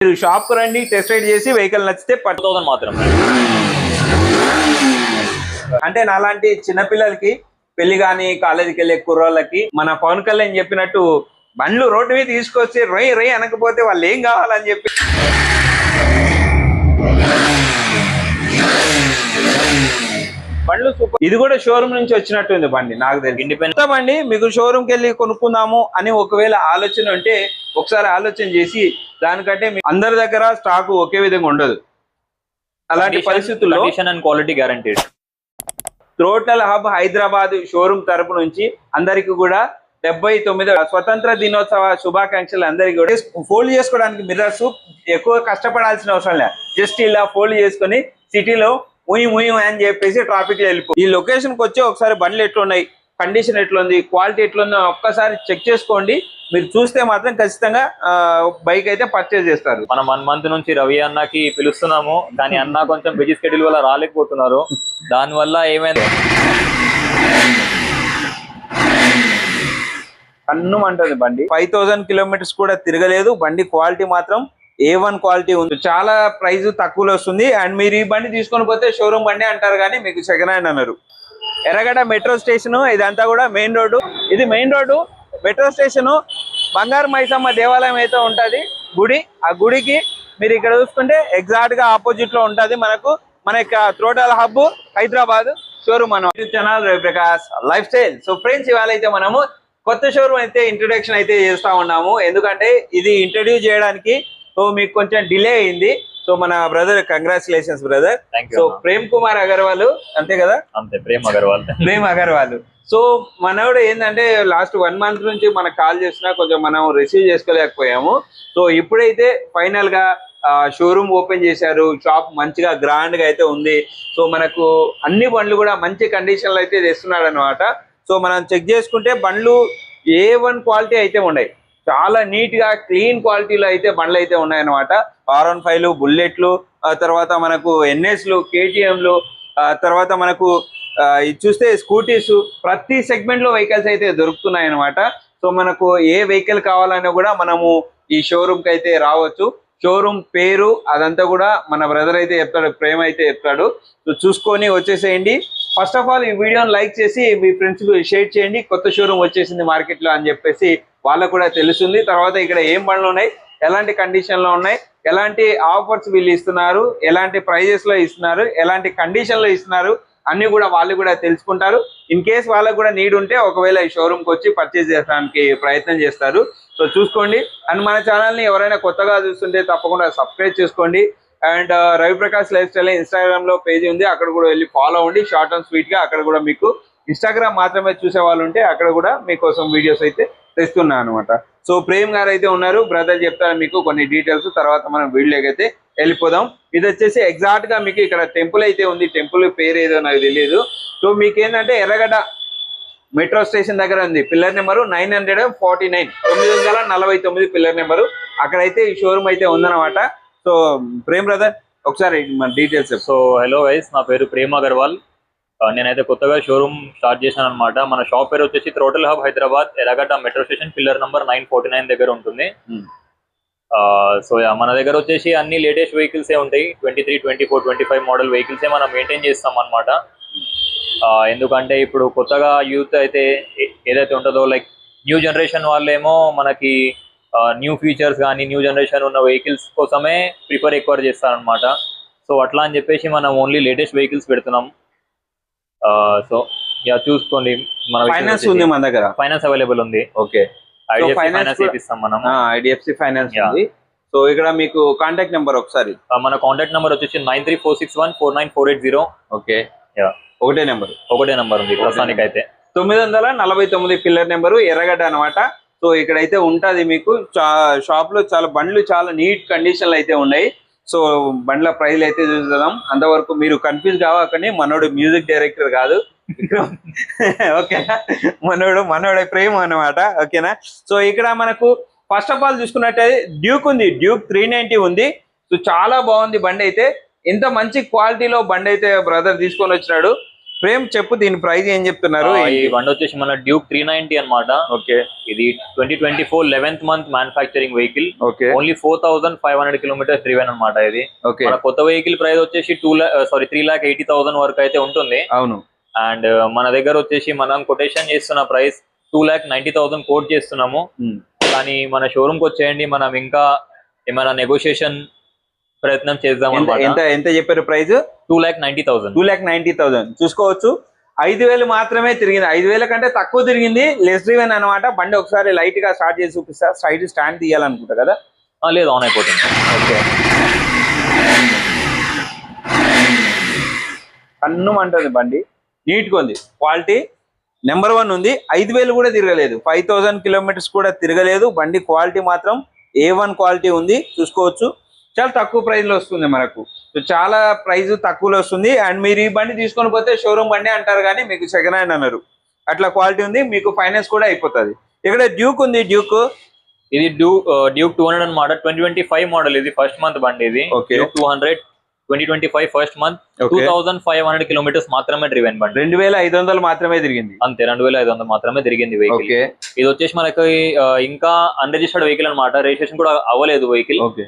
మీరు షాప్కు రండి టెస్ట్ రైడ్ చేసి వెహికల్ నచ్చితే టూ మాత్రం. అంటే నాలాంటి చిన్నపిల్లలకి పెళ్ళి కానీ కాలేజీకి వెళ్ళే కుర్రోళ్ళకి మన పవన్ కళ్యాణ్ చెప్పినట్టు బండ్లు రోడ్డు మీద తీసుకొచ్చి రొయ్యి రొయ్యి అనకపోతే వాళ్ళు ఏం కావాలని చెప్పి బండ్లు సూపర్ ఇది కూడా షోరూమ్ నుంచి వచ్చినట్టుంది బండి నాకు తెలిసి. ఇండిపెండెంట్ బండి మీకు షోరూమ్కి వెళ్ళి కొనుక్కుందాము అని ఒకవేళ ఆలోచన ఉంటే ఒకసారి ఆలోచన చేసి దానికంటే అందరి దగ్గర స్టాక్ ఒకే విధంగా ఉండదు. అలాంటి పరిస్థితుల్లో and quality guaranteed Throttle Hub Hyderabad showroom తరపు నుంచి అందరికి కూడా డెబ్బై తొమ్మిది స్వతంత్ర దినోత్సవ శుభాకాంక్షలు అందరికి కూడా. ఫోల్డ్ చేసుకోవడానికి మిర్రర్స్ ఎక్కువ కష్టపడాల్సిన అవసరం లేదు. జస్ట్ ఇలా ఫోల్డ్ చేసుకొని సిటీలో ముయి ముయి అని చెప్పేసి ట్రాఫిక్లో వెళ్ళిపో. ఈ లొకేషన్కి వచ్చి ఒకసారి బండ్లు ఎట్లున్నాయి కండిషన్ ఎట్లుంది క్వాలిటీ ఎట్లుందో ఒక్కసారి చెక్ చేసుకోండి. మీరు చూస్తే మాత్రం ఖచ్చితంగా బైక్ అయితే పర్చేజ్ చేస్తారు. మనం వన్ మంత్ నుంచి రవి అన్నకి పిలుస్తున్నాము కానీ అన్న కొంచెం బిజీ స్కెడ్యూల్ వల్ల రాలేకపోతున్నారు. దాని వల్ల ఏమైంది? కన్ను అంటది బండి. ఫైవ్ థౌసండ్ కిలోమీటర్స్ కూడా తిరగలేదు బండి క్వాలిటీ మాత్రం ఏ వన్ క్వాలిటీ ఉంది. చాలా ప్రైస్ తక్కువలో వస్తుంది. అండ్ మీరు ఈ బండి తీసుకొని పోతే షోరూమ్ బండి అంటారు కానీ మీకు సెకండ్ హ్యాండ్ అన్నారు. ఎర్రగడ్డ మెట్రో స్టేషన్ ఇదంతా కూడా మెయిన్ రోడ్డు. ఇది main road. Metro station Bangaru Maisamma దేవాలయం అయితే ఉంటది. గుడి ఆ గుడికి మీరు ఇక్కడ చూసుకుంటే ఎగ్జాక్ట్గా ఆపోజిట్లో ఉంటది మనకు. మన యొక్క త్రోటల్ హబ్ హైదరాబాద్ షోరూమ్ అన్న YouTube channel Prakash Lifestyle so friends ఇవాళ అయితే మనము కొత్త షోరూమ్ అయితే ఇంట్రొడక్షన్ అయితే చేస్తా ఉన్నాము. ఎందుకంటే ఇది ఇంట్రడ్యూస్ చేయడానికి సో మీకు కొంచెం డిలే అయింది. సో మన brother congratulations brother so Prem Kumar Agarwal అంతే కదా? అంతే ప్రేమ్ అగర్వాల్. ప్రేమ్ అగర్వాల్. సో మనోడు ఏంటంటే లాస్ట్ వన్ మంత్ నుంచి మనకు కాల్ చేసినా కొంచెం మనం రిసీవ్ చేసుకోలేకపోయాము. సో ఇప్పుడైతే ఫైనల్గా షోరూమ్ ఓపెన్ చేశారు. షాప్ మంచిగా గ్రాండ్గా అయితే ఉంది. సో మనకు అన్ని బండ్లు కూడా మంచి కండిషన్లో అయితే తెస్తున్నాడు అనమాట సో మనం చెక్ చేసుకుంటే బండ్లు ఏ వన్ క్వాలిటీ అయితే ఉన్నాయి. చాలా నీట్గా క్లీన్ క్వాలిటీలో అయితే బండ్లు అయితే ఉన్నాయన్నమాట. ఆర్ వన్ ఫైవ్లు బుల్లెట్లు తర్వాత మనకు ఎన్ఎస్లు కేటీఎంలు తర్వాత మనకు ఇది చూస్తే స్కూటీస్ ప్రతి సెగ్మెంట్లో వెహికల్స్ అయితే దొరుకుతున్నాయి అనమాట సో మనకు ఏ వెహికల్ కావాలన్నా కూడా మనము ఈ షోరూమ్కి అయితే రావచ్చు. షోరూమ్ పేరు అదంతా కూడా మన బ్రదర్ అయితే చెప్తాడు ప్రేమ అయితే చెప్తాడు. సో చూసుకొని వచ్చేసేయండి. ఫస్ట్ ఆఫ్ ఆల్ ఈ వీడియోని లైక్ చేసి మీ ఫ్రెండ్స్కి షేర్ చేయండి. కొత్త షోరూమ్ వచ్చేసింది మార్కెట్లో అని చెప్పేసి వాళ్ళకు కూడా తెలుస్తుంది. తర్వాత ఇక్కడ ఏం పనులు ఉన్నాయి? ఎలాంటి కండిషన్లో ఉన్నాయి? ఎలాంటి ఆఫర్స్ వీళ్ళు ఇస్తున్నారు? ఎలాంటి ప్రైజెస్లో ఇస్తున్నారు? ఎలాంటి కండిషన్లో ఇస్తున్నారు? అన్ని కూడా వాళ్ళు కూడా తెలుసుకుంటారు. ఇన్ కేస్ వాళ్ళకు కూడా నీడ్ ఉంటే ఒకవేళ ఈ షోరూమ్కి వచ్చి పర్చేజ్ చేయడానికి ప్రయత్నం చేస్తారు. సో చూసుకోండి. అండ్ మన ఛానల్ని ఎవరైనా కొత్తగా చూస్తుంటే తప్పకుండా సబ్స్క్రైబ్ చేసుకోండి. And uh, Ravi Prakash life style ఇన్స్టాగ్రామ్లో ఉంది. అక్కడ కూడా వెళ్ళి ఫాలో అవ్వండి. షార్ట్ అండ్ స్వీట్గా అక్కడ కూడా మీకు ఇన్స్టాగ్రామ్ మాత్రమే చూసే వాళ్ళు ఉంటే అక్కడ కూడా మీకోసం వీడియోస్ అయితే తెస్తున్నా అనమాట సో ప్రేమ్ గారు అయితే ఉన్నారు. బ్రదర్ చెప్తారు మీకు కొన్ని డీటెయిల్స్. తర్వాత మనం వీడియోకి అయితే వెళ్ళిపోదాం. ఇది వచ్చేసి ఎగ్జాక్ట్గా మీకు ఇక్కడ టెంపుల్ అయితే ఉంది. టెంపుల్ పేరు ఏదో నాకు తెలియదు సో మీకు ఏంటంటే ఎర్రగడ్డ మెట్రో స్టేషన్ దగ్గర ఉంది. Pillar number nine hundred forty nine. తొమ్మిది వందల నలభై తొమ్మిది పిల్లర్ నెంబరు. అక్కడైతే ఈ షోరూమ్ అయితే ఉందన్నమాట. సో ప్రేమ్ బ్రదర్ ఒకసారి మన డీటెయిల్స్ సో హలో వైస్ నా పేరు ప్రేమ్ అగర్వాల్. నేనైతే కొత్తగా షోరూమ్ స్టార్ట్ చేశాను అనమాట మన షాప్ పేరు వచ్చేసి Throttle Hub Hyderabad Erragadda metro station pillar number nine forty nine దగ్గర ఉంటుంది. Hmm. సో మన దగ్గర వచ్చేసి అన్ని లేటెస్ట్ వెహికల్స్ ఏ ఉంటాయి. Twenty three twenty four twenty five model vehicles మనం మెయింటైన్ చేస్తాం అనమాట ఎందుకంటే ఇప్పుడు కొత్తగా యూత్ అయితే ఏదైతే ఉంటుందో లైక్ న్యూ జనరేషన్ వాళ్ళేమో మనకి న్యూ ఫీచర్స్ కానీ న్యూ జనరేషన్ ఉన్న వెహికల్స్ కోసమే ప్రిఫర్ ఎక్కువ చేస్తారనమాట సో అట్లా అని చెప్పేసి మనం ఓన్లీ లేటెస్ట్ వెహికల్స్ పెడుతున్నాం. సో యా చూసుకోండి మన ఫైనాన్స్ ఉంది మన దగ్గర. ఫైనాన్స్ అవైలబుల్ ఉంది. ఓకే ఫైనాన్స్ ఇప్పిస్తాం మనం ఐడిఎఫ్సి ఫైనాన్స్. ఉంది. సో ఇక్కడ మీకు కాంటాక్ట్ నెంబర్ ఒకసారి. మన కాంటాక్ట్ నెంబర్ వచ్చేసి nine three four six one four nine four eight zero. Okay. ఒకటే నెంబర్ ఒకటే నెంబర్ ఉంది ప్రస్తుతానికి అయితే తొమ్మిది వందల నలభై తొమ్మిది పిల్లర్ నెంబరు ఎర్రగడ్డ అనమాట సో ఇక్కడైతే ఉంటది మీకు. షాప్లో చాలా బండ్లు చాలా నీట్ కండిషన్లు అయితే ఉన్నాయి. సో బండ్ల ప్రైజ్లు అయితే చూద్దాం. అంతవరకు మీరు కన్ఫ్యూజ్ కావకండి మనోడు మ్యూజిక్ డైరెక్టర్ కాదు. ఓకేనా మనోడు మనోడే ప్రేమ అనమాట ఓకేనా? సో ఇక్కడ మనకు ఫస్ట్ ఆఫ్ ఆల్ చూసుకున్నట్టయితే డ్యూక్ ఉంది. డ్యూక్ త్రీ నైన్టీ ఉంది. సో చాలా బాగుంది బండి అయితే ఇంత మంచి క్వాలిటీలో బండి అయితే బ్రదర్ తీసుకొని వచ్చినాడు. ఫ్రేమ్ చెప్పు దీని ప్రైస్ ఏం చెప్తున్నారు? ఈ బండి వచ్చేసి మన డ్యూక్ త్రీ నైన్టీ అనమాట ఓకే. ఇది twenty twenty four eleventh month manufacturing vehicle okay. Only four thousand five hundred kilometres driven అనమాట ఇది. ఓకే. మన కొత్త వెహికల్ ప్రైస్ వచ్చేసి two sorry three lakh eighty thousand వరకు అయితే ఉంటుంది. అవును. అండ్ మన దగ్గర వచ్చేసి మనం కొటేషన్ చేస్తున్న price two lakh ninety thousand quote చేస్తున్నాము. ఉమ్. కానీ మన షోరూమ్కి వచ్చేయండి మనం ఇంకా ఏమైనా నెగోషియేషన్ ప్రయత్నం చేద్దాం ఎంత ఎంత చెప్పారు price two lakh ninety thousand two lakh ninety thousand చూసుకోవచ్చు. ఐదు వేలు మాత్రమే తిరిగింది. ఐదు వేల కంటే తక్కువ తిరిగింది లెస్ డ్రివెన్ అనమాట బండి ఒకసారి లైట్గా స్టార్ట్ చేసి చూపిస్తా. సైడ్ స్టాండ్ తీయాలనుకుంటా కదా? లేదు ఆన్ అయిపోతుంది. ఓకే. కన్నుమంటుంది బండి. నీట్గా ఉంది. క్వాలిటీ నెంబర్ వన్ ఉంది. ఐదు వేలు కూడా తిరగలేదు. ఫైవ్ థౌసండ్ కిలోమీటర్స్ కూడా తిరగలేదు. బండి క్వాలిటీ మాత్రం ఏ వన్ క్వాలిటీ ఉంది. చూసుకోవచ్చు. చాలా తక్కువ ప్రైస్లో వస్తుంది మనకు. సో చాలా ప్రైస్ తక్కువలో వస్తుంది. అండ్ మీరు ఈ బండి తీసుకొని పోతే షోరూమ్ బండి అంటారు కానీ మీకు సెకండ్ హ్యాండ్ అన్నారు. అట్లా క్వాలిటీ ఉంది మీకు ఫైనాన్స్ కూడా అయిపోతుంది. ఇక్కడ డ్యూక్ ఉంది డ్యూక్ ఇది డ్యూ డ్యూక్ టూ హండ్రెడ్ అనమాట ట్వంటీ ట్వంటీ ఫైవ్ మోడల్ ఇది ఫస్ట్ మంత్ బండి ఇది. Two hundred twenty twenty five first month two thousand five hundred kilometres మాత్రమే డ్రివెన్ బండి. రెండు వేల ఐదు వందలు మాత్రమే తిరిగింది. అంతే రెండు వేల ఐదు వందలు మాత్రమే తిరిగింది వెహికల్ ఇది వచ్చేసి మనకి ఆ, ఇంకా అన్రిజిస్టర్డ్ వెహికల్ అనమాట రిజిస్ట్రేషన్ కూడా అవ్వలేదు వెహికల్ ఓకే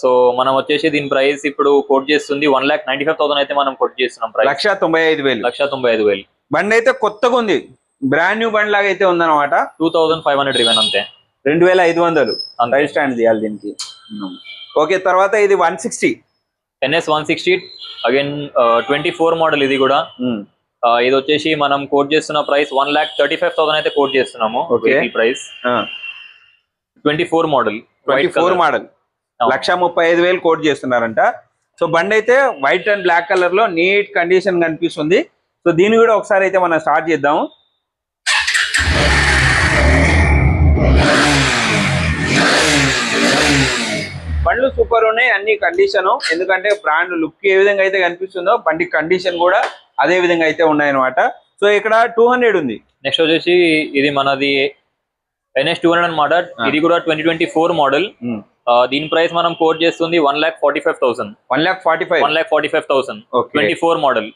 సో మనం వచ్చేసి దీని ప్రైస్ ఇప్పుడు కోట్ చేస్తుంది one lakh ninety five thousand అయితే మనం కోట్ చేస్తున్నాం ప్రైస్. లక్ష తొంభై ఐదు వేలు. లక్ష తొంభై ఐదు వేలు. బండి అయితే కొత్తగా ఉంది. బ్రాండ్ న్యూ బండి లాగా అయితే ఉందన్నమాట. Two thousand five hundred driven అంతే. రెండు వేల ఐదు వందలు. రైట్ స్టాండ్ చేయాలి దీనికి. ఓకే తర్వాత ఇది one sixty. NS one sixty. Again twenty four model ఇది కూడా. ఇది వచ్చేసి మనం కోట్ చేస్తున్న price one lakh thirty five thousand అయితే కోట్ చేస్తున్నాము. Price twenty four model. Twenty four model. లక్ష ముప్పై ఐదు వేలు కోట్ చేస్తున్నారంట. సో బండి అయితే వైట్ అండ్ బ్లాక్ కలర్లో నీట్ కండిషన్ కనిపిస్తుంది. సో దీన్ని కూడా ఒకసారి అయితే మనం స్టార్ట్ చేద్దాము బండ్లు సూపర్ ఉన్నాయి అన్ని కండిషన్ ఎందుకంటే బ్రాండ్ లుక్ ఏ విధంగా అయితే కనిపిస్తుందో బండి కండిషన్ కూడా అదే విధంగా అయితే ఉన్నాయన్నమాట. సో ఇక్కడ టూ హండ్రెడ్ ఉంది. నెక్స్ట్ వచ్చేసి ఇది మనది ఎన్ఎస్ టూ హండ్రెడ్ అనమాట. ఇది కూడా ట్వంటీ ట్వంటీ ఫోర్ మోడల్ దీని ప్రైస్ మనం కోట్ చేస్తుంది one lakh forty five thousand. One lakh forty five? One lakh forty five thousand. Twenty four model.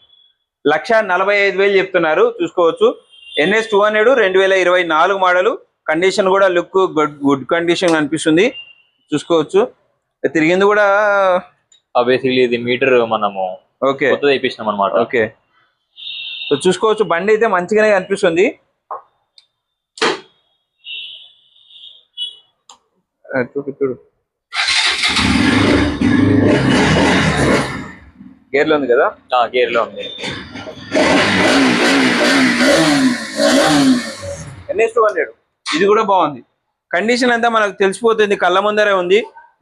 లక్ష నలభై ఐదు వేలు చెప్తున్నారు. చూసుకోవచ్చు. ఎన్ఎస్ టూ హండ్రెడ్ రెండు వేల ఇరవై నాలుగు మోడల్. కండిషన్ కూడా లుక్ గుడ్ గుడ్ కండిషన్ కనిపిస్తుంది చూసుకోవచ్చు. తిరిగింది కూడా బేసిక్లీ ఇది మీటర్ మనము ఓకే. వేయించినాం అనమాట ఓకే. సో చూసుకోవచ్చు. బండి అయితే మంచిగానే చూడు చూడు. గేర్లో ఉంది కదా? గేర్లో ఉంది. ఎన్ఎస్ టూ హండ్రెడ్ ఇది కూడా బాగుంది. కండిషన్ అంతా మనకు తెలిసిపోతుంది కళ్ళ ముందరే ఉంది.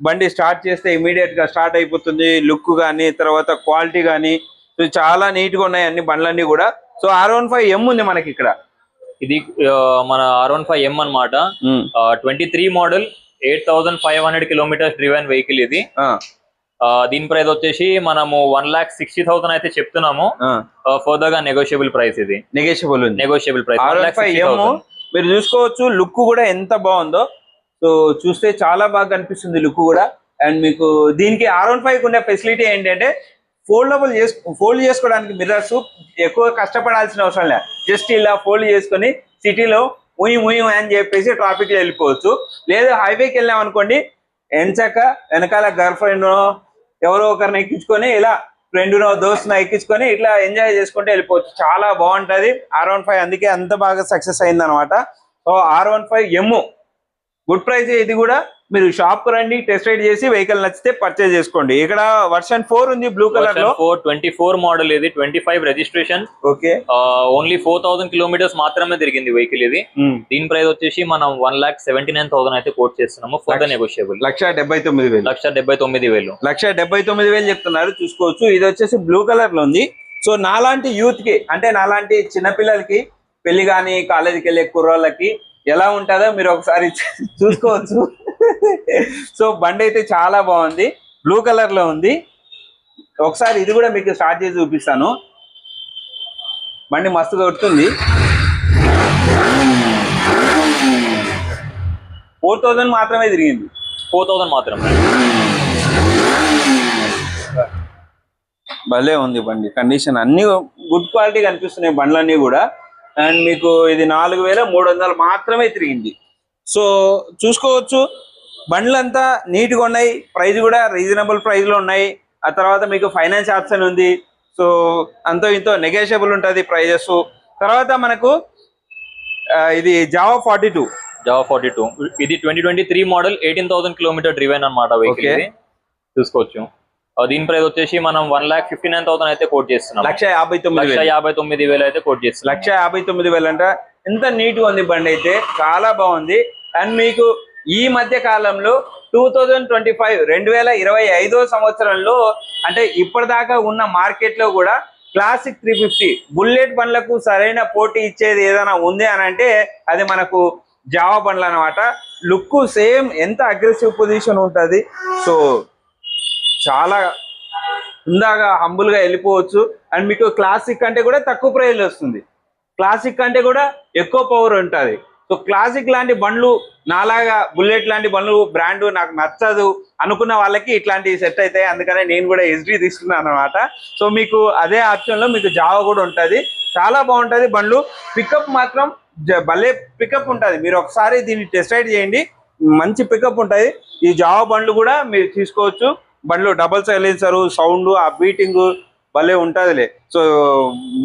బండి స్టార్ట్ చేస్తే ఇమీడియట్గా స్టార్ట్ అయిపోతుంది లుక్ కానీ తర్వాత క్వాలిటీ కానీ సో చాలా నీట్గా ఉన్నాయి అన్ని బండ్లన్నీ కూడా. So R one five M ఉంది మనకి ఇక్కడ. ఇది మన ఆర్ వన్ ఫైవ్ ఎం అనమాట twenty three model eight thousand five hundred kilometres driven vehicle ఇది. దీని ప్రైస్ వచ్చేసి మనము వన్ లాక్ సిక్స్టీ థౌసండ్ అయితే చెప్తున్నాము. ఫర్దర్గా నెగోషియబుల్ ప్రైస్ ఇది. నెగోషియబుల్ నెగోషియబుల్ ప్రైస్ వన్ మీరు చూసుకోవచ్చు లుక్ కూడా ఎంత బాగుందో. సో చూస్తే చాలా బాగా కనిపిస్తుంది లుక్ కూడా. అండ్ మీకు దీనికి ఆర్ వన్ ఫైవ్ ఉండే ఫెసిలిటీ ఏంటంటే ఫోల్డబుల్ చేసు ఫోల్డ్ చేసుకోవడానికి మిర్రర్స్ ఎక్కువ కష్టపడాల్సిన అవసరం లేదు. జస్ట్ ఇలా ఫోల్డ్ చేసుకొని సిటీలో ముయ్యి ముయ్యి అని చెప్పేసి ట్రాఫిక్లో వెళ్ళిపోవచ్చు. లేదా హైవేకి వెళ్ళాం అనుకోండి ఎంచక వెనకాల గర్ల్ ఫ్రెండ్ ఎవరో ఒకరిని ఎక్కించుకొని ఇలా ఫ్రెండ్నో దోస్తునో ఎక్కించుకొని ఇట్లా ఎంజాయ్ చేసుకుంటే వెళ్ళిపోవచ్చు. చాలా బాగుంటది. ఆర్ వన్ ఫైవ్ అందుకే అంత బాగా సక్సెస్ అయిందనమాట so R one five M good price ఇది కూడా. మీరు షాప్కు రండి టెస్ట్ రైడ్ చేసి వెహికల్ నచ్చితే పర్చేజ్ చేసుకోండి. ఇక్కడ వర్షన్ ఫోర్ ఉంది బ్లూ కలర్లో ఫోర్ ట్వంటీ ఫోర్ మోడల్ ఇది twenty five registration okay only four thousand kilometres మాత్రమే తిరిగింది వెహికల్ ఇది. దీని ప్రైస్ వచ్చేసి మనం one lakh seventy nine thousand అయితే కోట్ చేస్తున్నాము ఫర్దర్ నెగోషియబుల్ లక్ష డెబ్బై తొమ్మిది వేలు. లక్ష డెబ్బై తొమ్మిది వేలు. లక్ష డెబ్బై తొమ్మిది వేలు చెప్తున్నారు చూసుకోవచ్చు. ఇది వచ్చేసి బ్లూ కలర్లో ఉంది. సో నాలాంటి యూత్కి అంటే నాలాంటి చిన్నపిల్లలకి పెళ్ళి కానీ కాలేజీకి వెళ్ళే కుర్రోళ్ళకి ఎలా ఉంటుందో మీరు ఒకసారి చూసుకోవచ్చు. సో బండి అయితే చాలా బాగుంది. బ్లూ కలర్లో ఉంది. ఒకసారి ఇది కూడా మీకు స్టార్ట్ చేసి చూపిస్తాను. బండి మస్తు కొడుతుంది. ఫోర్ థౌజండ్ మాత్రమే తిరిగింది. ఫోర్ థౌసండ్ మాత్రమే. భలే ఉంది బండి. కండిషన్ అన్ని గుడ్ క్వాలిటీ కనిపిస్తున్నాయి బండ్లన్నీ కూడా. అండ్ మీకు ఇది నాలుగు వేల మూడు వందలు మాత్రమే తిరిగింది. సో చూసుకోవచ్చు. బండ్లంతా నీట్గా ఉన్నాయి. ప్రైస్ కూడా రీజనబుల్ ప్రైస్లో ఉన్నాయి. ఆ తర్వాత మీకు ఫైనాన్స్ ఆప్షన్ ఉంది. సో అంతో ఇంతో నెగోషియబుల్ ఉంటుంది ప్రైజెస్. తర్వాత మనకు ఇది Jawa forty two Jawa forty two ఇది twenty twenty three model eighteen thousand kilometre driven అనమాట వెహికల్ చూసుకోవచ్చు దీని ప్రైస్ వచ్చేసి మనం one lakh fifty nine thousand అయితే కోట్ చేస్తున్నాం. లక్ష యాభై తొమ్మిది లక్ష యాభై తొమ్మిది వేలు అయితే కోట్ చేస్తున్నాం. లక్ష యాభై తొమ్మిది వేలు అంట ఎంత నీట్గా ఉంది బండి అయితే. చాలా బాగుంది. అండ్ మీకు ఈ మధ్య కాలంలో టూ థౌజండ్ ట్వంటీ ఫైవ్ రెండు వేల ఇరవై ఐదో సంవత్సరంలో అంటే ఇప్పటిదాకా ఉన్న మార్కెట్లో కూడా క్లాసిక్ త్రీ ఫిఫ్టీ బుల్లెట్ బండ్లకు సరైన పోటీ ఇచ్చేది ఏదైనా ఉంది అని అంటే అది మనకు జావా బండ్లు అనమాట లుక్ సేమ్ ఎంత అగ్రెసివ్ పొజిషన్ ఉంటుంది. సో చాలా హుందాగా హంబుల్గా వెళ్ళిపోవచ్చు. అండ్ మీకు క్లాసిక్ అంటే కూడా తక్కువ ప్రైస్ వస్తుంది. క్లాసిక్ అంటే కూడా ఎక్కువ పవర్ ఉంటుంది. సో క్లాసిక్ లాంటి బండ్లు నాలాగా బుల్లెట్ లాంటి బండ్లు బ్రాండ్ నాకు నచ్చదు అనుకున్న వాళ్ళకి ఇట్లాంటివి సెట్ అవుతాయి అందుకనే నేను కూడా ఎస్డి తీసుకున్నాను అనమాట సో మీకు అదే ఆప్షన్లో మీకు జావా కూడా ఉంటుంది. చాలా బాగుంటది బండ్లు. పికప్ మాత్రం జ- భలే పికప్ ఉంటుంది. మీరు ఒకసారి దీన్ని టెస్ట్ రైడ్ చేయండి. మంచి పికప్ ఉంటుంది. ఈ జావా బండ్లు కూడా మీరు తీసుకోవచ్చు. బండ్లు డబల్ సైలెన్సరు సౌండ్ ఆ బీటింగ్ భలే ఉంటుందిలే. సో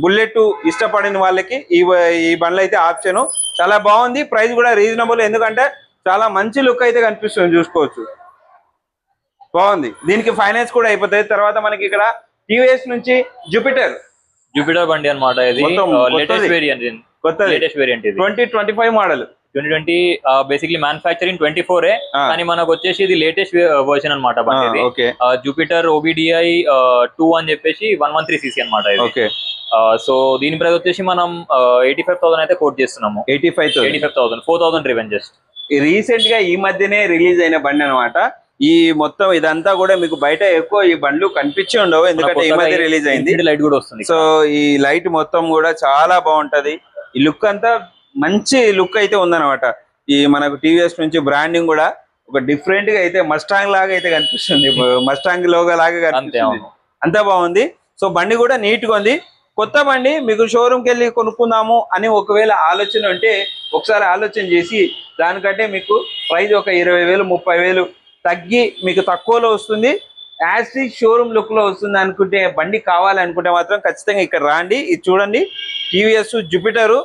బుల్లెట్ ఇష్టపడిన వాళ్ళకి ఈ ఈ బండ్లు అయితే ఆప్షన్ చాలా బాగుంది. ప్రైస్ కూడా రీజనబుల్ ఎందుకంటే చాలా మంచి లుక్ అయితే కనిపిస్తుంది చూసుకోవచ్చు. బాగుంది. దీనికి ఫైనాన్స్ కూడా అయిపోతాయి తర్వాత మనకి ఇక్కడ టీవీఎస్ నుంచి జూపిటర్. జూపిటర్ బండి అనమాట ఇది. లేటెస్ట్ వేరియంట్ లేటెస్ట్ వేరియంట్ ఇది. Twenty twenty five model. Twenty twenty basically manufacturing twenty four ఆ. కానీ మనకు వచ్చేసి ఇది లేటెస్ట్ వర్షన్ అనమాట బండి ఇది ఓకే. జూపిటర్ ఓబిడిఐ టూ అని చెప్పేసి వన్ వన్ త్రీ సీసీ అనమాట ఇది. సో దీని ప్రైస్ వచ్చేసి మనం ఎయిటీ ఫైవ్ థౌసండ్ అయితే కోట్ చేస్తున్నాము. Eighty five eighty five thousand four thousand driven just రీసెంట్గా ఈ మధ్యనే రిలీజ్ అయిన బండి అనమాట ఈ మొత్తం ఇదంతా కూడా మీకు బయట ఎక్కువ ఈ బండ్లు కనిపించి ఉండవు. ఎందుకంటే ఈ మధ్య రిలీజ్ అయింది. లైట్ కూడా వస్తుంది. సో ఈ లైట్ మొత్తం కూడా చాలా బాగుంటది. ఈ లుక్ అంతా మంచి లుక్ అయితే ఉందన్నమాట. ఈ మనకు టీవీఎస్ నుంచి బ్రాండింగ్ కూడా ఒక డిఫరెంట్గా అయితే మస్టాంగ్ లాగా అయితే కనిపిస్తుంది. మస్టాంగ్ లోగా లాగా అంతే కనిపిస్తుంది. అంతా బాగుంది. సో బండి కూడా నీట్గా ఉంది. కొత్త బండి మీకు షోరూమ్కి వెళ్ళి కొనుక్కుందాము అని ఒకవేళ ఆలోచన ఉంటే ఒకసారి ఆలోచన చేసి దానికంటే మీకు ప్రైస్ ఒక ఇరవై వేలు ముప్పై వేలు తగ్గి మీకు తక్కువలో వస్తుంది. యాజ్ షోరూమ్ లుక్లో వస్తుంది అనుకుంటే బండి కావాలి అనుకుంటే మాత్రం ఖచ్చితంగా ఇక్కడ రాండి. ఇది చూడండి. టీవీఎస్ జూపిటర్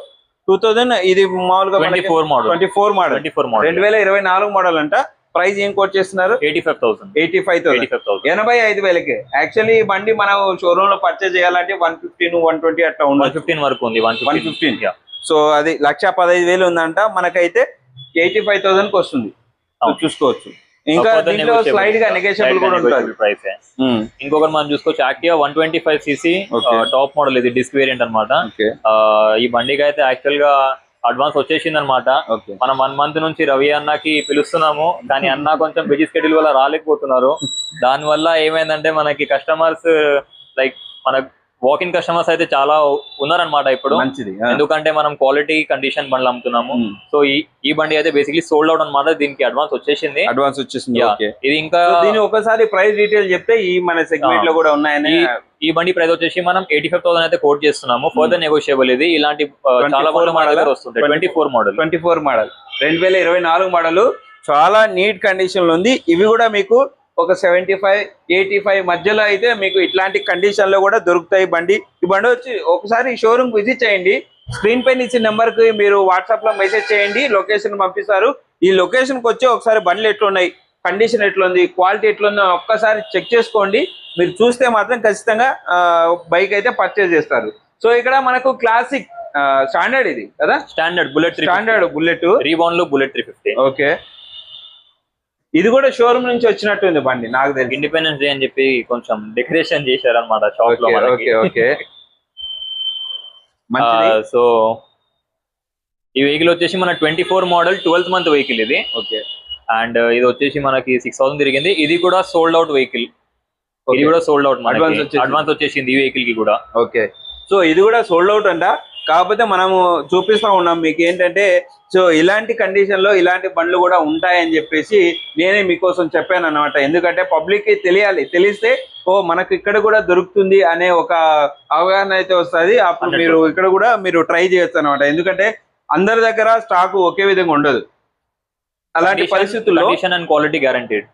టూ థౌజండ్ ఇది మామూలుగా twenty four model twenty four model twenty four రెండు మోడల్ వేల ఇరవై నాలుగు మోడల్ అంట. ప్రైస్ ఏం కోట్ చేస్తున్నారు? Eighty five thousand. Eighty five thousand. Thousand. ఎనభై ఐదు వేలకే. యాక్చువల్లీ ఈ బండి మనం షోరూమ్లో పర్చేజ్ చేయాలంటే వన్ ఫిఫ్టీన్ వన్ ట్వంటీ అట్లా వన్ ఉండదు ఫిఫ్టీన్ వరకు ఉంది వన్ వన్ ఫిఫ్టీన్. సో అది లక్ష పదహైదు వేలు ఉందంట. మనకైతే ఎయిటీ ఫైవ్ థౌసండ్కి వస్తుంది. చూసుకోవచ్చు. ఇంకా దీంట్లో స్లైడ్గా నెగోషియబుల్ కూడా ఉంటుంది. ప్రైస్ ఇంకొకటి మనం చూసుకోవచ్చు Activa one twenty five CC. Top model ఇది డిస్క్ వేరియంట్ అనమాట ఈ బండికి అయితే యాక్చువల్గా అడ్వాన్స్ వచ్చేసింది అనమాట మనం వన్ మంత్ నుంచి రవి అన్నకి పిలుస్తున్నాము కానీ అన్న కొంచెం బిజీ స్కెడ్యూల్ వల్ల రాలేకపోతున్నారు. దాని వల్ల ఏమైందంటే మనకి కస్టమర్స్ లైక్ మన వాకిన్ కస్టమర్స్ అయితే చాలా ఉన్నారనమాట ఇప్పుడు. మంచిది ఎందుకంటే మనం క్వాలిటీ కండిషన్ బండ్లు అమ్ముతున్నాము. సో ఈ ఈ బండి అయితే బేసిక్లీ సోల్డ్ అవుట్ అనమాట దీనికి అడ్వాన్స్ వచ్చేసింది. అడ్వాన్స్ వచ్చేసింది ఇది ఇంకా దీని ఒకసారి ప్రైస్ డీటెయిల్ చెప్తే ఈ మన సెగ్మెంట్లో కూడా ఉన్నాయని ఈ- బండి ప్రైస్ వచ్చేసి మనం ఎయిటీ ఫైవ్ థౌసండ్ అయితే కోట్ చేస్తున్నాము. ఫర్దర్ నెగోషియబుల్ ఇది. ఇలాంటి ఆ, 24 చాలా మన? దగ్గర వస్తుంటాయి. Twenty four model twenty four model రెండు వేల ఇరవై నాలుగు మోడల్ చాలా నీట్ కండిషన్లో ఉంది. ఇవి కూడా మీకు ఒక సెవెంటీ ఫైవ్ ఎయిటీ ఫైవ్ మధ్యలో అయితే మీకు ఇట్లాంటి కండిషన్లో కూడా దొరుకుతాయి బండి. ఈ బండి వచ్చి ఒకసారి షోరూమ్ విజిట్ చేయండి. స్క్రీన్ పైన ఇచ్చిన నెంబర్కి మీరు వాట్సాప్లో మెసేజ్ చేయండి. లొకేషన్ పంపిస్తారు. ఈ లొకేషన్కి వచ్చి ఒకసారి బండ్లు ఎట్లున్నాయి కండిషన్ ఎట్లుంది క్వాలిటీ ఎట్లుందో ఒక్కసారి చెక్ చేసుకోండి. మీరు చూస్తే మాత్రం ఖచ్చితంగా బైక్ అయితే పర్చేజ్ చేస్తారు. సో ఇక్కడ మనకు క్లాసిక్ స్టాండర్డ్ ఇది కదా? స్టాండర్డ్ బుల్లెట్ స్టాండర్డ్ బుల్లెట్ రీబాన్లో బుల్లెట్ త్రీ ఫిఫ్టీ ఓకే ఇది కూడా షోరూమ్ నుంచి వచ్చినట్టుంది బండి నాకు తెలిసి. ఇండిపెండెన్స్ డే అని చెప్పి కొంచెం డెకరేషన్ చేశారు అనమాట షాప్లో ఓకే ఓకే సో ఈ వెహికల్ వచ్చేసి మన twenty four model twelfth month vehicle ఇది ఓకే అండ్ ఇది వచ్చేసి మనకి సిక్స్ థౌసండ్ తిరిగింది. ఇది కూడా సోల్డ్ అవుట్ వెహికల్ ఇది కూడా సోల్డ్ అవుట్. అడ్వాన్స్ వచ్చేసింది. ఈ వెహికల్కి కూడా. ఓకే సో ఇది కూడా సోల్డ్ అవుట్ అంట? కాకపోతే మనము చూపిస్తా ఉన్నాం మీకు ఏంటంటే సో ఇలాంటి కండిషన్లో ఇలాంటి బండ్లు కూడా ఉంటాయని చెప్పేసి నేనే మీకోసం చెప్పాను అనమాట ఎందుకంటే పబ్లిక్కి తెలియాలి. తెలిస్తే ఓ మనకు ఇక్కడ కూడా దొరుకుతుంది అనే ఒక అవగాహన అయితే వస్తుంది. అప్పుడు 100%. మీరు ఇక్కడ కూడా మీరు ట్రై చేయొచ్చు అనమాట ఎందుకంటే అందరి దగ్గర స్టాక్ ఒకే విధంగా ఉండదు. అలాంటి పరిస్థితుల్లో అండ్ క్వాలిటీ గ్యారంటీడ్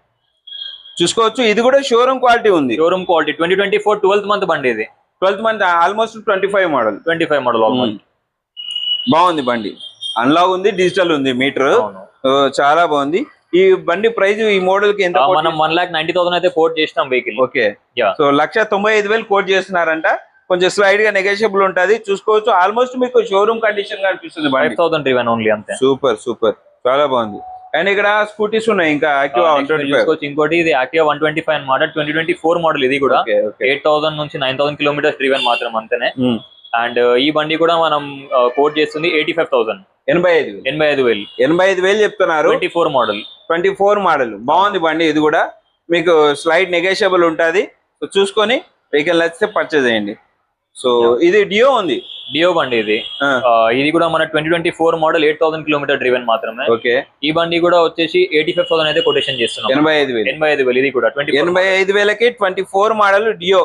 చూసుకోవచ్చు. ఇది కూడా షోరూమ్ క్వాలిటీ ఉంది. Showroom quality twenty twenty four twelfth month బండి ఇది. Twelfth month almost twenty five model. Twenty five model బాగుంది బండి. అన్లాగ్ ఉంది డిజిటల్ ఉంది మీటర్ చాలా బాగుంది. ఈ బండి ప్రైస్ ఈ మోడల్కి ఎంత మనం వన్ లాక్ నైన్టీ థౌసండ్ అయితే కోట్ చేసినాం వెహికల్ ఓకే. సో లక్ష తొంభై ఐదు వేలు కోట్ చేస్తున్నారంట. కొంచెం స్లైడ్గా నెగోషియబుల్ ఉంటది. చూసుకోవచ్చు. ఆల్మోస్ట్ మీకు షోరూమ్ కండిషన్గా అనిపిస్తుంది ఫైవ్ బండి థౌసండ్ ఓన్లీ అంతే. Super super. చాలా బాగుంది. అండ్ ఇక్కడ స్కూటీస్ ఉన్నాయి ఇంకా యాక్టివ్ Uh, next మీరు చూసుకోవచ్చు ఇంకోటి ఇది యాక్టివ్ వన్ ట్వంటీ ఫైవ్ అనమాట ట్వంటీ ట్వంటీ ఫోర్ మోడల్ ఇది కూడా. ఎయిట్ థౌసండ్ నుంచి నైన్ థౌసండ్ కిలోమీటర్స్ డ్రివెన్ మాత్రం అంతేనే. అండ్ ఈ బండి కూడా మనం కోట్ చేస్తుంది ఎయిటీ ఫైవ్ థౌసండ్ ఎనభై ఐదు. ఎనభై ఐదు వేలు. ఎనభై ఐదు వేలు చెప్తున్నారు. Twenty four model twenty four model బాగుంది బండి ఇది కూడా మీకు స్లైడ్ నెగోషియబుల్ ఉంటుంది. సో చూసుకొని వెహికల్ నచ్చితే పర్చేజ్ చేయండి. సో ఇది డియో ఉంది. డియో బండి ఇది. ఇది కూడా మన twenty twenty four model eight thousand kilometre driven మాత్రమే. ఓకే. ఈ బండి కూడా వచ్చేసి ఎయిటీ ఫైవ్ థౌసండ్ అయితే కొటేషన్ చేస్తున్నాం. ఎనభై ఐదు వేలు. ఎనభై ఐదు వేలు ఇది కూడా ట్వంటీ ఎనభై ఐదు వేలకి twenty four model Dio.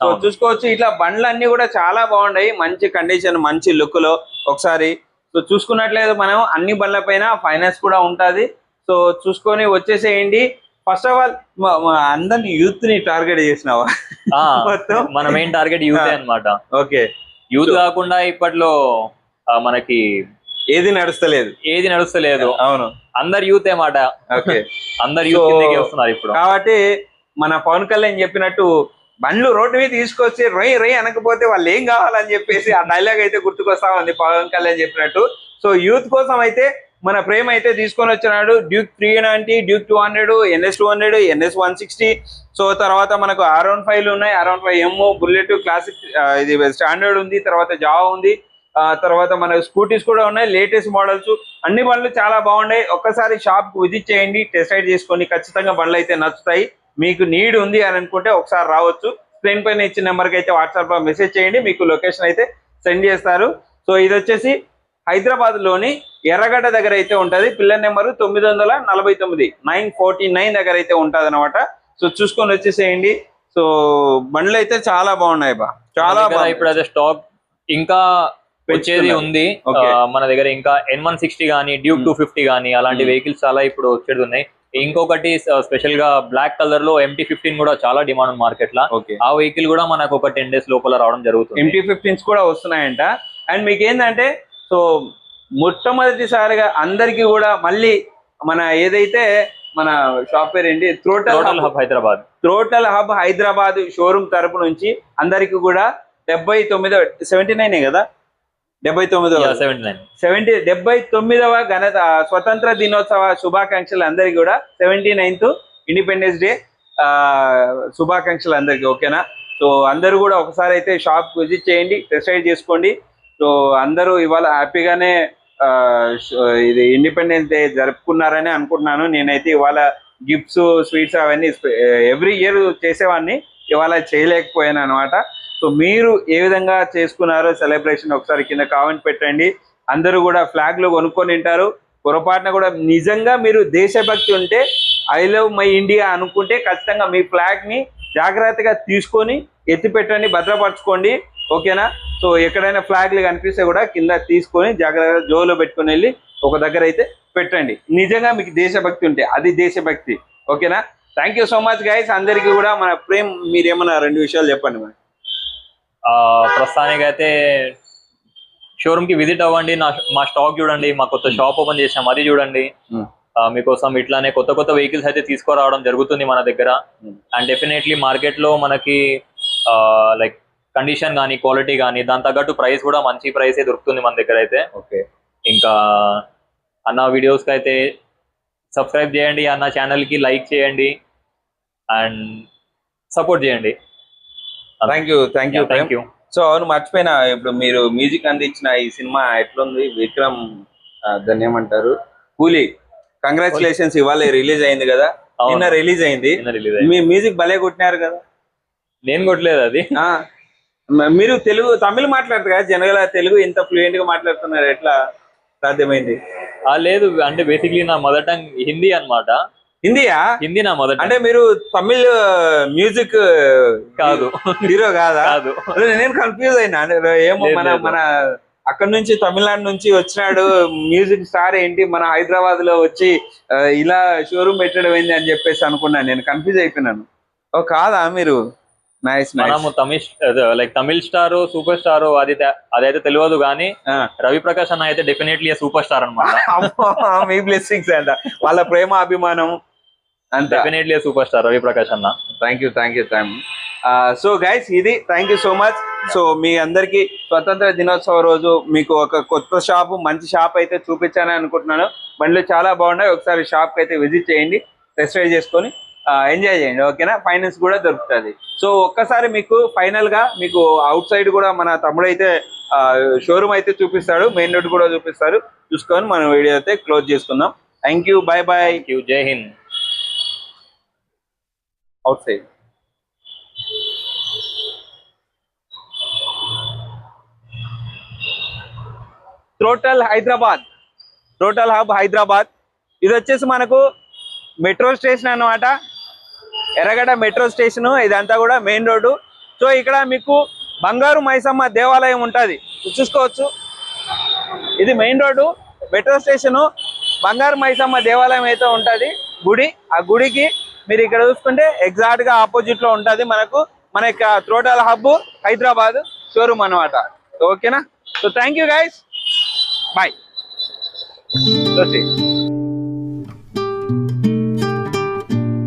So. చూసుకోవచ్చు ఇట్లా బండ్లు అన్ని కూడా చాలా బాగున్నాయి మంచి కండిషన్ మంచి లుక్లో ఒకసారి. సో చూసుకున్నట్లయితే మనం అన్ని బండ్ల పైన ఫైనాన్స్ కూడా ఉంటది. సో చూసుకొని వచ్చేసేయండి. ఫస్ట్ ఆఫ్ ఆల్ అందరిని యూత్ని టార్గెట్ చేసినావా? మన మెయిన్ టార్గెట్ యూత్ ఆ. అన్నమాట. ఓకే. యూత్ కాకుండా ఇప్పట్లో మనకి ఏది నడుస్తలేదు. ఏది నడుస్తలేదు. అవును. అందరు యూత్ మాట ఓకే. అందరు యూత్ వస్తున్నారు ఇప్పుడు. కాబట్టి మన పవన్ కళ్యాణ్ చెప్పినట్టు బండ్లు రోడ్డు మీద తీసుకొచ్చి రొయ్యి రొయ్యి అనకపోతే వాళ్ళు ఏం కావాలని చెప్పేసి ఆ డైలాగ్ అయితే గుర్తుకొస్తా ఉంది పవన్ కళ్యాణ్ చెప్పినట్టు. సో యూత్ కోసం అయితే మన ప్రేమ అయితే తీసుకొని వచ్చినాడు. Duke three ninety Duke two hundred NS two hundred NS one sixty so తర్వాత మనకు ఆర్వన్ ఫైవ్ ఉన్నాయి. R one five M Bullet Classic ఇది స్టాండర్డ్ ఉంది. తర్వాత జావా ఉంది. తర్వాత మన స్కూటీస్ కూడా ఉన్నాయి. లేటెస్ట్ మోడల్స్ అన్ని బండ్లు చాలా బాగున్నాయి. ఒక్కసారి షాప్కి విజిట్ చేయండి. టెస్ట్ రైడ్ చేసుకొని ఖచ్చితంగా బండ్లు అయితే నచ్చుతాయి. మీకు నీడ్ ఉంది అని అనుకుంటే ఒకసారి రావచ్చు. స్క్రీన్ పైన ఇచ్చిన నెంబర్కి అయితే వాట్సాప్లో మెసేజ్ చేయండి. మీకు లొకేషన్ అయితే సెండ్ చేస్తారు. సో ఇది వచ్చేసి హైదరాబాద్లోని ఎర్రగడ్డ దగ్గర అయితే ఉంటది. పిల్లర్ నెంబర్ తొమ్మిది వందల నలభై తొమ్మిది నైన్ ఫోర్టీ నైన్ దగ్గర అయితే ఉంటది అనమాట సో చూసుకొని వచ్చేసేయండి. సో బండ్లు అయితే చాలా బాగున్నాయి బా. చాలా బాగున్నాయి. ఇప్పుడు అదే స్టాక్ ఇంకా వచ్చేది. ఉంది. మన దగ్గర ఇంకా ఎన్ వన్ సిక్స్టీ గానీ డ్యూక్ టూ ఫిఫ్టీ గానీ అలాంటి. వెహికల్స్ చాలా ఇప్పుడు వచ్చేది ఉన్నాయి. ఇంకొకటి స్పెషల్గా బ్లాక్ కలర్లో ఎంటీ ఫిఫ్టీన్ కూడా చాలా డిమాండ్ ఉంది మార్కెట్లో ఆ వెహికల్ కూడా మనకు ఒక టెన్ డేస్ లోపల రావడం జరుగుతుంది. ఎంటీ ఫిఫ్టీన్స్ కూడా వస్తున్నాయంట. అండ్ మీకు ఏంటంటే సో మొట్టమొదటిసారిగా అందరికి కూడా మళ్ళీ మన ఏదైతే మన షాప్ పేరు ఏంటి? Throttle Hub Hyderabad Throttle Hub Hyderabad showroom తరపు నుంచి అందరికి కూడా డెబ్బై తొమ్మిదో సెవెంటీ నైన్ కదా? డెబ్బై తొమ్మిదో సెవెంటీ నైన్ సెవెంటీ డెబ్బై తొమ్మిదవ ఘనత స్వతంత్ర దినోత్సవ శుభాకాంక్షలు అందరికి కూడా సెవెంటీ నైన్త్ ఇండిపెండెన్స్ డే శుభాకాంక్షలు అందరికి ఓకేనా సో అందరూ కూడా ఒకసారి అయితే షాప్ విజిట్ చేయండి టెస్ట్ రైడ్ చేసుకోండి. సో అందరూ ఇవాళ హ్యాపీగానే ఇది ఇండిపెండెన్స్ డే జరుపుకున్నారని అనుకుంటున్నాను. నేనైతే ఇవాళ గిఫ్ట్స్ స్వీట్స్ అవన్నీ ఎవ్రీ ఇయర్ చేసేవాడిని. ఇవాళ చేయలేకపోయాను అనమాట సో మీరు ఏ విధంగా చేసుకున్నారో సెలబ్రేషన్ ఒకసారి కింద కామెంట్ పెట్టండి. అందరూ కూడా ఫ్లాగ్లు కొనుక్కొని ఉంటారు పొరపాటున కూడా నిజంగా మీరు దేశభక్తి ఉంటే ఐ లవ్ మై ఇండియా అనుకుంటే ఖచ్చితంగా మీ ఫ్లాగ్ని జాగ్రత్తగా తీసుకొని ఎత్తిపెట్టండి భద్రపరచుకోండి. ఓకేనా? సో ఎక్కడైనా ఫ్లాగ్లు కనిపిస్తే కూడా కింద తీసుకొని జాగ్రత్తగా జోలో పెట్టుకొని వెళ్ళి ఒక దగ్గర అయితే పెట్టండి. నిజంగా మీకు దేశభక్తి ఉంటే అది దేశభక్తి. ఓకేనా? Thank you so much guys అందరికీ కూడా మన ప్రేమ్ మీరేమన్నా రెండు విషయాలు చెప్పండి మరి. ఆ, ప్రస్తుతానికైతే షోరూమ్కి విజిట్ అవ్వండి. నా మా స్టాక్ చూడండి. మా కొత్త షాప్ ఓపెన్ చేసాం. అది చూడండి. Hmm. మీకోసం ఇట్లానే కొత్త కొత్త వెహికల్స్ అయితే తీసుకురావడం జరుగుతుంది మన దగ్గర. అండ్ డెఫినెట్లీ మార్కెట్లో మనకి లైక్ కండిషన్ కానీ క్వాలిటీ కానీ దాని తగ్గట్టు ప్రైస్ కూడా మంచి ప్రైసే దొరుకుతుంది మన దగ్గర అయితే. ఓకే. ఇంకా అన్న వీడియోస్కి అయితే సబ్స్క్రైబ్ చేయండి అన్న ఛానల్కి లైక్ చేయండి అండ్ సపోర్ట్ చేయండి. Thank you thank you thank you so అవును మర్చిపోయినా ఇప్పుడు మీరు మ్యూజిక్ అందించిన ఈ సినిమా ఎట్లుంది? విక్రమ్ దాన్ని ఏమంటారు? కూలీ కంగ్రాచులేషన్స్ ఇవాళ రిలీజ్ అయింది కదా? నిన్న రిలీజ్ అయింది. మీ మ్యూజిక్ భలే కొట్టినారు కదా? నేను కొట్టలేదు అది. మీరు తెలుగు తమిళ్ మాట్లాడతారు కదా జనరల్ తెలుగు ఇంత ఫ్లూయెంట్గా మాట్లాడుతున్నారు ఎట్లా సాధ్యమైంది? ఆ లేదు అంటే బేసిక్లీ నా మదర్ టంగ్ హిందీ అన్నమాట. హిందీయా? హిందీ నా మొదట అంటే మీరు తమిళ్ మ్యూజిక్ కాదు. హీరో కాదా? కాదు. నేను కన్ఫ్యూజ్ అయినా ఏమో మన. మన అక్కడ నుంచి తమిళనాడు నుంచి వచ్చినాడు మ్యూజిక్ స్టార్ ఏంటి మన హైదరాబాద్లో వచ్చి ఇలా షోరూమ్ పెట్టడం ఏంది అని చెప్పేసి అనుకున్నాను నేను కన్ఫ్యూజ్ అయిపోయినాను. ఓ కాదా మీరు? నైస్ మనము Tamil like Tamil star super star అది అదైతే తెలియదు కానీ రవి ప్రకాష్ అన్న అయితే డెఫినెట్లీ సూపర్ స్టార్ అనమాట మీ బ్లెస్సింగ్స్ అంట. వాళ్ళ ప్రేమ అభిమానం అంత definitely super star Ravi Prakash అన్న thank you thank you thank so guys ఇది thank you so much so మీ అందరికి స్వతంత్ర దినోత్సవ రోజు మీకు ఒక కొత్త షాప్ మంచి షాప్ అయితే చూపించాలని అనుకుంటున్నాను. బండ్లు చాలా బాగున్నాయి. ఒకసారి షాప్కి అయితే విజిట్ చేయండి. టెస్ట్ చేసుకొని ఎంజాయ్ చేయండి ఓకేనా? ఫైనాన్స్ కూడా దొరుకుతుంది. సో ఒక్కసారి మీకు ఫైనల్గా మీకు అవుట్ సైడ్ కూడా మన తమ్ముడు అయితే షోరూమ్ అయితే చూపిస్తాడు మెయిన్ రోడ్ కూడా చూపిస్తారు చూసుకొని మనం వీడియో అయితే క్లోజ్ చేసుకుందాం. Thank you bye bye you Jai Hind outside Throttle Hyderabad Throttle Hub Hyderabad ఇది వచ్చేసి మనకు మెట్రో స్టేషన్ అన్నమాట. ఎర్రగడ్డ మెట్రో స్టేషన్ ఇదంతా కూడా మెయిన్ రోడ్డు. సో ఇక్కడ మీకు బంగారు మైసమ్మ దేవాలయం ఉంటుంది. చూసుకోవచ్చు. ఇది మెయిన్ రోడ్డు. మెట్రో స్టేషను బంగారు మైసమ్మ దేవాలయం అయితే ఉంటుంది. గుడి ఆ గుడికి మీరు ఇక్కడ చూసుకుంటే ఎగ్జాక్ట్గా ఆపోజిట్లో ఉంటుంది మనకు. మన యొక్క త్రోటల్ హబ్ హైదరాబాద్ షోరూమ్ అన్నమాట. ఓకేనా? So thank you guys bye